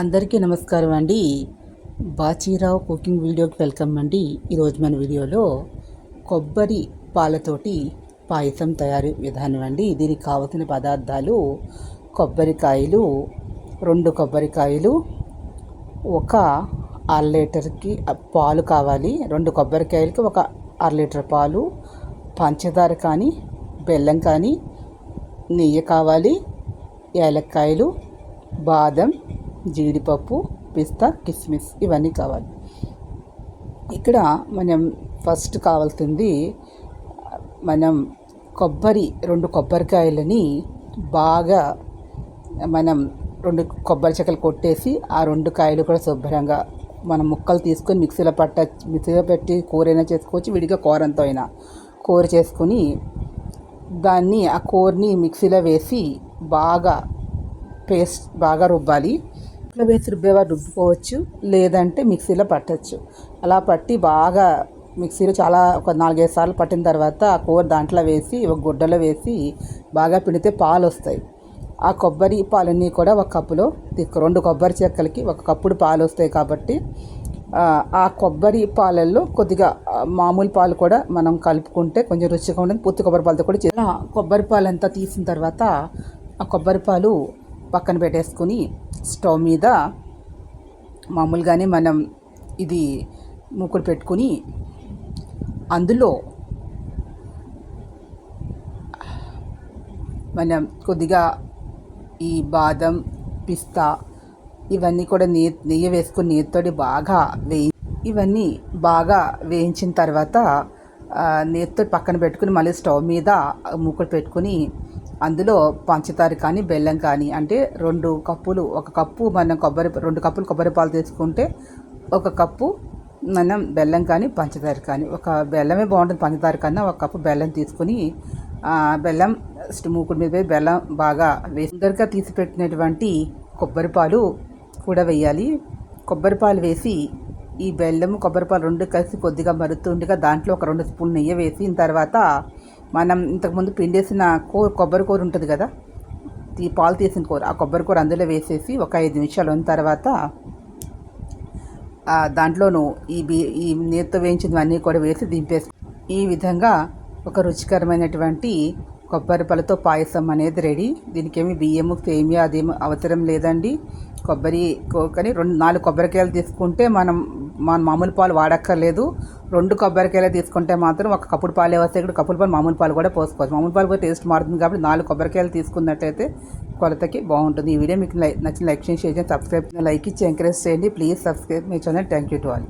అందరికీ నమస్కారం అండి. బాచీరావు కుకింగ్ వీడియోకి వెల్కమ్ అండి. ఈరోజు మన వీడియోలో కొబ్బరి పాలతోటి పాయసం తయారు విధానం అండి. దీనికి కావలసిన పదార్థాలు కొబ్బరికాయలు రెండు కొబ్బరికాయలు ఒక అర లీటర్కి పాలు కావాలి. రెండు కొబ్బరికాయలకి ఒక అర లీటర్ పాలు పంచదార కానీ బెల్లం కానీ నెయ్యి కావాలి ఏలక్కాయలు బాదం జీడిపప్పు పిస్తా కిస్మిస్ ఇవన్నీ కావాలి. ఇక్కడ మనం ఫస్ట్ కావాల్సింది మనం కొబ్బరి రెండు కొబ్బరికాయలని బాగా మనం రెండు కొబ్బరి చెక్కలు కొట్టేసి ఆ రెండు కాయలు కూడా శుభ్రంగా మనం ముక్కలు తీసుకొని మిక్సీలో పట్ట మిక్సీలో పెట్టి కూర అయినా చేసుకోవచ్చు విడిగా కూరంతో అయినా. కూర చేసుకుని దాన్ని ఆ కూరని మిక్సీలో వేసి బాగా పేస్ట్ బాగా రుబ్బాలి. అట్లా వేసి రుబ్బేవారు రుబ్బుకోవచ్చు లేదంటే మిక్సీలో పట్టచ్చు. అలా పట్టి బాగా మిక్సీలో చాలా ఒక నాలుగైదు సార్లు పట్టిన తర్వాత ఆ కూర దాంట్లో వేసి ఒక గుడ్డలో వేసి బాగా పిండితే పాలు వస్తాయి ఆ కొబ్బరి పాలన్నీ కూడా ఒక కప్పులో రెండు కొబ్బరి చెక్కలకి ఒక కప్పుడు పాలు వస్తాయి కాబట్టి ఆ కొబ్బరి పాలల్లో కొద్దిగా మామూలు పాలు కూడా మనం కలుపుకుంటే కొంచెం రుచిగా ఉంటుంది. పూర్తి కొబ్బరి పాలతో కూడా చేయాలి కొబ్బరి పాలు అంతా తీసిన తర్వాత ఆ కొబ్బరి పాలు పక్కన పెట్టేసుకుని స్టవ్ మీద మామూలుగానే మనం ఇది మూకుడు పెట్టుకుని అందులో మనం కొద్దిగా ఈ బాదం పిస్తా ఇవన్నీ కూడా నెయ్యి నెయ్యి వేసుకుని నెయ్యితోటి బాగా వేయి. ఇవన్నీ బాగా వేయించిన తర్వాత నెయ్యితో పక్కన పెట్టుకుని మళ్ళీ స్టవ్ మీద మూకుడు పెట్టుకుని అందులో పంచదార కానీ బెల్లం కానీ అంటే రెండు కప్పులు ఒక కప్పు మనం కొబ్బరి రెండు కప్పులు కొబ్బరి పాలు తీసుకుంటే ఒక కప్పు మనం బెల్లం కానీ పంచదార కానీ ఒక బెల్లమే బాగుంటుంది పంచదార కన్నా ఒక కప్పు బెల్లం తీసుకుని బెల్లం మూకుడు మీద బెల్లం బాగా వేసి తీసి పెట్టినటువంటి కొబ్బరి పాలు కూడా వేయాలి. కొబ్బరి పాలు వేసి ఈ బెల్లం కొబ్బరిపాలు రెండు కలిసి కొద్దిగా మరుగుతుండగా దాంట్లో ఒక రెండు స్పూన్ నెయ్యి వేసిన తర్వాత మనం ఇంతకుముందు పిండేసిన కూర కొబ్బరి కూర ఉంటుంది కదా ఈ పాలు తీసిన కూర ఆ కొబ్బరి కూర అందులో వేసేసి ఒక ఐదు నిమిషాలు ఉన్న తర్వాత దాంట్లోనూ ఈ బీ ఈ నీరుతో వేయించినవన్నీ కూడా వేసి దింపేసి ఈ విధంగా ఒక రుచికరమైనటువంటి కొబ్బరి పళ్ళతో పాయసం అనేది రెడీ. దీనికి ఏమి బియ్యము సేమియా అదేమి అవసరం లేదండి. కొబ్బరి కానీ రెండు నాలుగు కొబ్బరికాయలు తీసుకుంటే మనం మన మామూలు పాలు వాడక్కర్లేదు. రెండు కొబ్బరికాయలు తీసుకుంటే మాత్రం ఒక కప్పుడు పాలు వస్తే ఇక్కడ కప్పుడు పాలు మామూలు పాలు కూడా పోసుకోవచ్చు. మామూలు పాలు కూడా టేస్ట్ మారుతుంది కాబట్టి నాలుగు కొబ్బరికాయలు తీసుకున్నట్టయితే కొలతకి బాగుంటుంది. ఈ వీడియో మీకు నచ్చిన లైక్ చేసి సబ్స్క్రైబ్ లైక్ ఇచ్చి ఎంకరేజ్ చేయండి. Please subscribe me channel. Thank you to all.